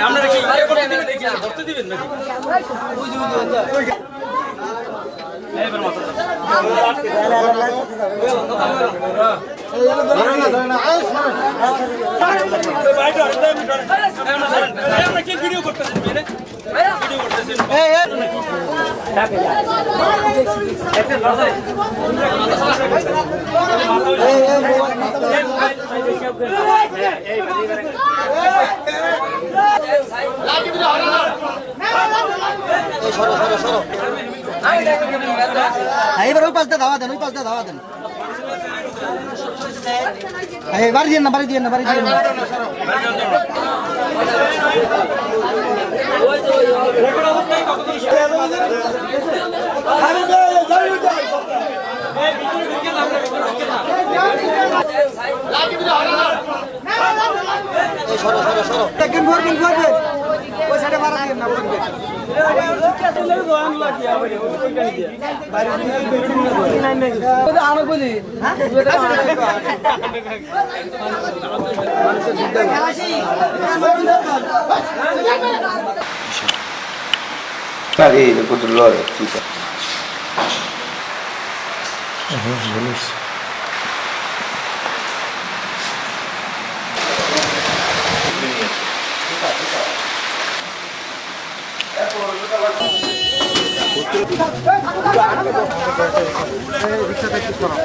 আপনারা কি ইয়ে ধরতে দিবেন নাকি? কি ভিডিও করতেছেন ভিডিও করতেছেন হ্যাঁ, এবার ওই পাশটা ধাওয়া দেন ওই পাশটা ধাওয়া দেন। হ্যাঁ, বাড়ি দিয়ে না বাড়ি দিয়ে না বাড়ি দিয়ে না। দেখেন ভরবেন ভরবেন ওই সাইডে মারা দিয়ে না Cara, ele quando logo fica. Uhum, beleza. É por hoje eu tava রিক্সাটা ঠিক করা